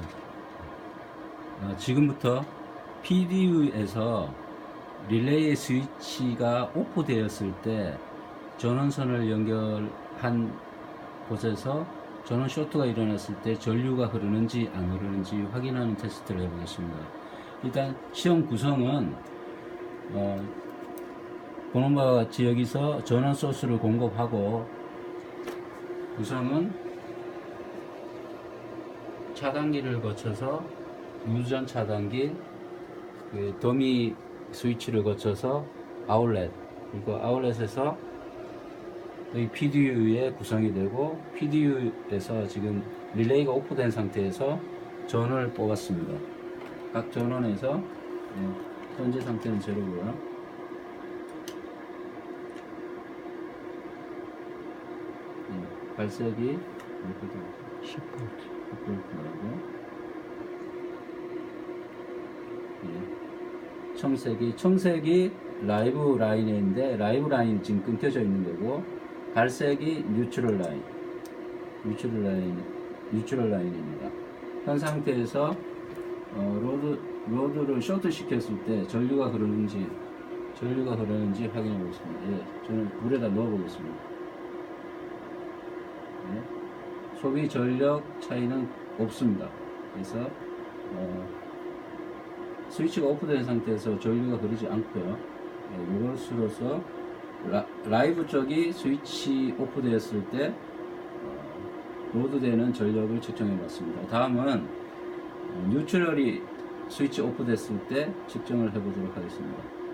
보시죠. 어, 지금부터 PDU에서 릴레이 스위치가 오프되었을 때 전원선을 연결한 곳에서 전원 쇼트가 일어났을 때 전류가 흐르는지 안 흐르는지 확인하는 테스트를 해보겠습니다. 일단 시험 구성은 어, 보는 바와 같이 여기서 전원 소스를 공급하고 구성은 차단기를 거쳐서 유전 차단기, 그 더미 스위치를 거쳐서 아울렛, 그리고 아울렛에서 여기 PDU에 구성이 되고 PDU에서 지금 릴레이가 오프된 상태에서 전원을 뽑았습니다. 각 전원에서 네, 현재 상태는 제로고요. 네, 발색이 이렇게 됩니다. 10V. 10V라고. 예. 청색이 청색이 라이브 라인인데 라이브 라인 지금 끊겨져 있는 거고 갈색이 뉴트럴 라인 뉴트럴 라인 뉴트럴 라인입니다. 현 상태에서 어, 로드 로드를 쇼트 시켰을 때 전류가 흐르는지 전류가 흐르는지 확인해 보겠습니다. 예, 저는 물에다 넣어 보겠습니다. 예. 소비 전력 차이는 없습니다. 그래서 어, 스위치가 오프된 상태에서 전류가 흐르지 않고요. 예, 이것으로서 라, 이브 쪽이 스위치 오프되었을 때 어, 로드되는 전력을 측정해 봤습니다. 다음은 어, 뉴트럴이 스위치 오프됐을 때 측정을 해 보도록 하겠습니다.